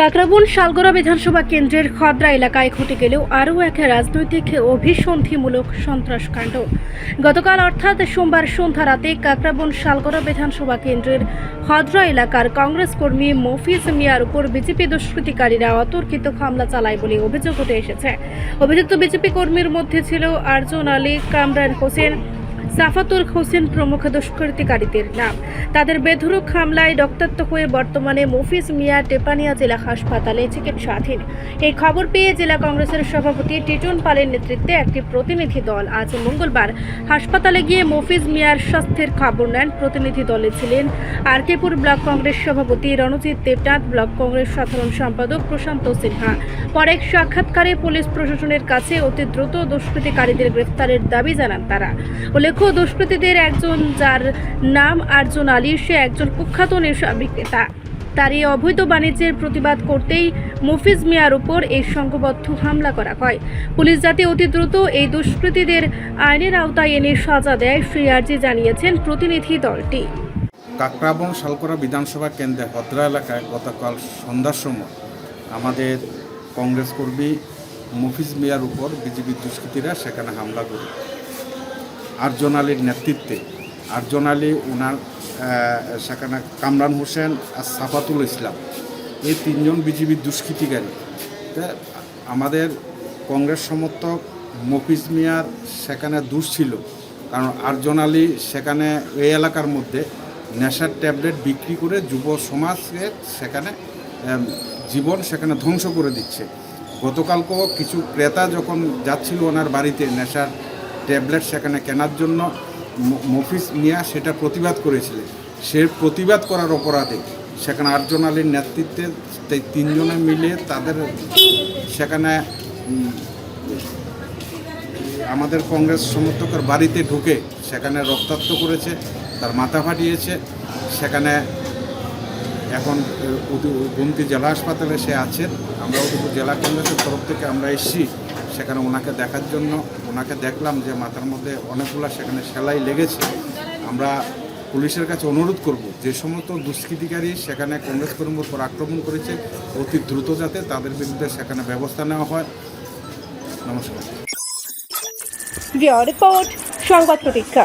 কাকরাবন শালগড়া বিধানসভা কেন্দ্রের খদরা এলাকায় ঘটে গেলেও আরও এক রাজনৈতিক অভিসন্ধিমূলক সন্ত্রাসকাণ্ড। গতকাল অর্থাৎ সোমবার সন্ধ্যা রাতে কাকরাবন শালগড়া বিধানসভা কেন্দ্রের খদরা এলাকার কংগ্রেস কর্মী মফিজ মিয়ার উপর বিজেপি দুষ্কৃতিকারীরা অতর্কিত হামলা চালায় বলে অভিযোগ উঠে এসেছে। অভিযুক্ত বিজেপি কর্মীর মধ্যে ছিল আরজন আলী, কামরান হোসেন সাফাতুল হোসেন প্রমুখ দুষ্কৃতিকারীদের নাম। তাদের বেধরক হামলায় রক্তাক্ত হয়ে বর্তমানে মফিজ মিয়া টেপানিয়া জেলা হাসপাতালে চিকিৎসাধীন। এই খবর পেয়ে জেলা কংগ্রেসের সভাপতি টিটন পালের নেতৃত্বে একটি প্রতিনিধি দল আজ মঙ্গলবার হাসপাতালে গিয়ে মফিজ মিয়ার স্বাস্থ্যের খবর নেন। প্রতিনিধি দলে ছিলেন আরকেপুর ব্লক কংগ্রেস সভাপতি রণজিৎ দেবনাথ, ব্লক কংগ্রেস সাধারণ সম্পাদক প্রশান্ত সিনহা। পরে এক সাক্ষাৎকারে পুলিশ প্রশাসনের কাছে অতি দ্রুত দুষ্কৃতিকারীদের গ্রেফতারের দাবি জানান তারা। উল্লেখ্য দুষ্কৃতীদের একজন যার নাম আর্জুন আলী, সে একজন কুখ্যাত নেশা বিক্রেতা। তার এই অবৈধ বাণিজ্যের প্রতিবাদ করতেই মফিজ মিয়ার উপর এই সংঘবদ্ধ হামলা করা হয়। পুলিশ যাতে অতি দ্রুত এই দুষ্কৃতীদের আইনের আওতায় এনে সাজা দেয়, সেই আর্জি জানিয়েছেন প্রতিনিধি দলটি। কাকরাবন শালকরা বিধানসভা কেন্দ্রে ভদ্রা এলাকায় গতকাল সন্ধ্যার সময় আমাদের কংগ্রেস কর্মী মফিজ মিয়ার উপর বিজেপি দুষ্কৃতীরা সেখানে হামলা করে। আরজন আলীর নেতৃত্বে, আরজন আলী ওনার সেখানে কামরান হোসেন আর সাফাতুল ইসলাম, এই তিনজন বিজেপির দুষ্কৃতিকারী। আমাদের কংগ্রেস সমর্থক মফিজ মিয়ার সেখানে দোষ ছিল, কারণ আরজন আলী সেখানে এই এলাকার মধ্যে নেশার ট্যাবলেট বিক্রি করে যুব সমাজকে সেখানে জীবন সেখানে ধ্বংস করে দিচ্ছে। গতকালকেও কিছু ক্রেতা যখন যাচ্ছিল ওনার বাড়িতে নেশার ট্যাবলেট সেখানে কেনার জন্য মফিস মিয়া সেটা প্রতিবাদ করেছিলেন। সে প্রতিবাদ করার অপরাধে সেখানে আটজন আলীর নেতৃত্বে তিনজনে মিলে তাদের সেখানে আমাদের কংগ্রেস সমর্থকের বাড়িতে ঢুকে সেখানে রক্তাক্ত করেছে, তার মাথা ফাটিয়েছে, সেখানে এখন গুমতি জেলা হাসপাতালে সে আছেন আমরা জেলা কংগ্রেসের তরফ থেকে আমরা এসেছি। সেখানে ওনাকে দেখার জন্য, ওনাকে দেখলাম যে মাথার মধ্যে অনেকগুলো সেখানে সেলাই লেগেছে। আমরা পুলিশের কাছে অনুরোধ করব, যে সমস্ত দুষ্কৃতিকারী সেখানে কংগ্রেস কর্মীর উপর আক্রমণ করেছে, অতি দ্রুত যাতে তাদের বিরুদ্ধে সেখানে ব্যবস্থা নেওয়া হয়। নমস্কার। রিপোর্ট, সংবাদ প্রতীক্ষা।